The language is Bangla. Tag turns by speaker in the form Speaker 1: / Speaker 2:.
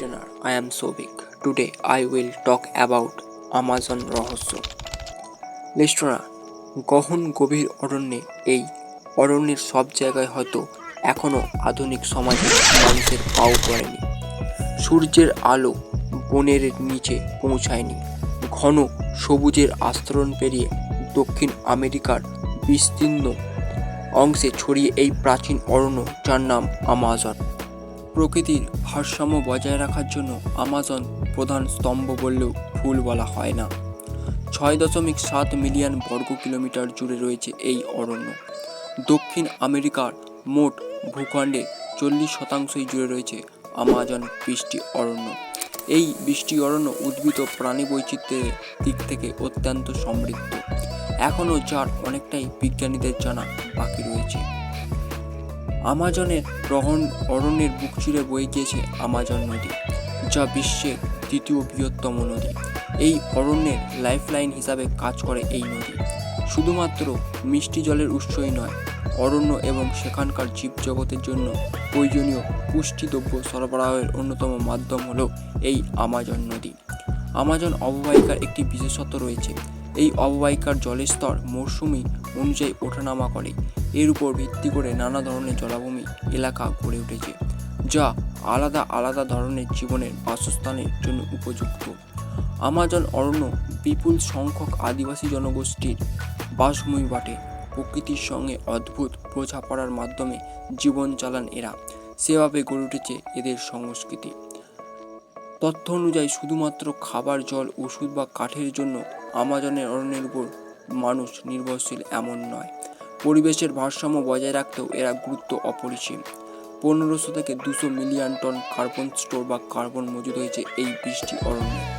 Speaker 1: listener, I am Sobik. Today I will talk about Amazon রহস্য। লিস্টনার গহন গভীর অরণ্যে এই অরণ্যের সব জায়গায় হয়তো এখনও আধুনিক সমাজে মানুষের পাও পড়েনি। সূর্যের আলো বনের নিচে পৌঁছায়নি। ঘন সবুজের আস্তরণ পেরিয়ে দক্ষিণ আমেরিকার বিস্তীর্ণ অংশে ছড়িয়ে এই প্রাচীন অরণ্য যার নাম আমাজন প্রকৃতির ভারসাম্য বজায় রাখার জন্য আমাজন প্রধান স্তম্ভ বললেও ভুল বলা হয় না। ছয় দশমিক সাত মিলিয়ন বর্গ কিলোমিটার জুড়ে রয়েছে এই অরণ্য। দক্ষিণ আমেরিকার মোট ভূখণ্ডের চল্লিশ শতাংশই জুড়ে রয়েছে আমাজন বৃষ্টি অরণ্য। এই বৃষ্টি অরণ্য উদ্ভিদ ও প্রাণী বৈচিত্র্যের দিক থেকে অত্যন্ত সমৃদ্ধ। এখনও যার অনেকটাই বিজ্ঞানীদের জানা বাকি রয়েছে। আমাজনের রহন অরণ্যের বুক চিরে বয়ে গিয়েছে আমাজন নদী, যা বিশ্বের দ্বিতীয় বৃহত্তম নদী। এই অরণ্যের লাইফলাইন হিসাবে কাজ করে এই নদী। শুধুমাত্র মিষ্টি জলের উৎসই নয়, অরণ্য এবং সেখানকার জীবজগতের জন্য প্রয়োজনীয় পুষ্টিদ্রব্য সরবরাহের অন্যতম মাধ্যম হলো এই আমাজন নদী। আমাজন অববাহিকার একটি বিশেষত্ব রয়েছে এই অববাহিকার জলের স্তর মৌসুমি অনুযায়ী ওঠানামা করে। এর উপর ভিত্তি করে নানা ধরনের জলাভূমি এলাকা গড়ে উঠেছে, যা আলাদা আলাদা ধরনের জীবনের বাসস্থানের জন্য উপযুক্ত। আমাজন অরণ্য বিপুল সংখ্যক আদিবাসী জনগোষ্ঠীর বাসভূমি বাটে। প্রকৃতির সঙ্গে অদ্ভুত বোঝাপড়ার মাধ্যমে জীবন চালান এরা। সেভাবে গড়ে উঠেছে এদের সংস্কৃতি। তথ্য অনুযায়ী শুধুমাত্র খাবার, জল, ওষুধ বা কাঠের জন্য আমাজনের অরণ্যের উপর মানুষ নির্ভরশীল এমন নয়। পরিবেশের ভারসাম্য বজায় রাখতেও এরা গুরুত্ব অপরিসীম। পনেরোশো থেকে দুশো মিলিয়ন টন কার্বন স্টোর বা কার্বন মজুদ হয়েছে এই বৃষ্টি অরণ্যে।